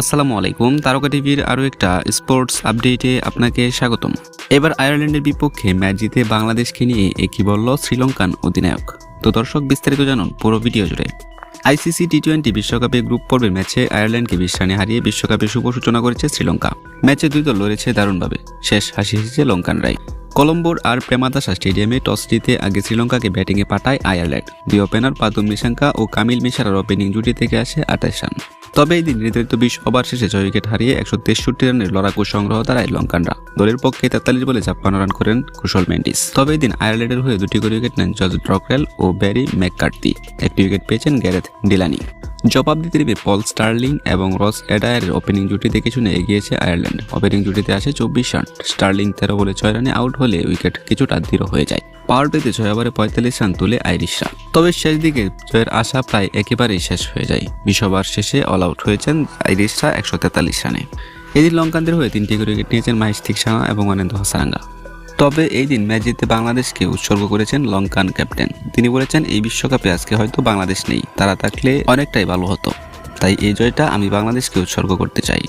আসসালামু আলাইকুম, তারকা টিভির আরও একটা স্পোর্টস আপডেটে আপনাকে স্বাগতম। এবার আয়ারল্যান্ডের বিপক্ষে ম্যাচ জিতে বাংলাদেশকে নিয়ে একই বলল শ্রীলঙ্কান অধিনায়ক? তো দর্শক, বিস্তারিত জানুন পুরো ভিডিও জুড়ে। আইসিসি টি টোয়েন্টি বিশ্বকাপে গ্রুপ পর্বের ম্যাচে আয়ারল্যান্ডকে বিশ রানে হারিয়ে বিশ্বকাপে শুভ সূচনা করেছে শ্রীলঙ্কা। ম্যাচে দুই দল লড়েছে দারুণভাবে। শেষ হাসি হেসেছে লঙ্কানরাই। কলম্বোর আর প্রেমাদাসা স্টেডিয়ামে টস জিতে আগে শ্রীলঙ্কাকে ব্যাটিংয়ে পাঠায় আয়ারল্যান্ড। দুই ওপেনার পাদুম মিশাঙ্কা ও কামিল মিশারার ওপেনিং জুটি থেকে আসে আঠাশ রান। তবে এই দিন নির্ধারিত বিশ ওভার শেষে ছয় উইকেট হারিয়ে একশো তেষট্টি রানের লড়াকু সংগ্রহ দাঁড়ায় লঙ্কানরা। দলের পক্ষে তেতাল্লিশ বলে ছাপ্পান্ন রান করেন কুশল মেন্ডিস। তবে এই দিন আয়ারল্যান্ডের হয়ে দুটি করে উইকেট নেন জর্জ ড্রকরেল ও ব্যারি ম্যাককার্তি একটি উইকেট পেয়েছেন গ্যারেথ ডিলানি। জবাব দিতে নেমে পল স্টার্লিং এবং রস এডায়ারের ওপেনিং জুটি দেখে শুনে এগিয়েছে আয়ারল্যান্ড। ওপেনিং জুটিতে আসে চব্বিশ রান। স্টার্লিং তেরো বলে ছয় রানে আউট হলে উইকেট কিছুটা দৃঢ় হয়ে যায়। পাওয়ার প্লেতে ছয় ওভারে পঁয়তাল্লিশ রান তুলে আইরিশরা। তবে শেষ দিকে জয়ের আশা প্রায় একেবারেই শেষ হয়ে যায়। বিশ ওভার শেষে অল আউট হয়েছেন আইরিশরা একশো তেতাল্লিশ রানে। এদিন লঙ্কানদের হয়ে তিনটি করে উইকেট নিয়েছেন মাহিশ থিকসানা এবং অনেন্দ হাসারাঙ্গা। তবে এই দিন ম্যাচ জিতে বাংলাদেশকে উৎসর্গ করেছেন লঙ্কান ক্যাপ্টেন। তিনি বলেছেন, এই বিশ্বকাপে আজকে হয়তো বাংলাদেশ নেই। তারা থাকলে অনেকটাই ভালো হতো। তাই এই জয়টা আমি বাংলাদেশকে উৎসর্গ করতে চাই।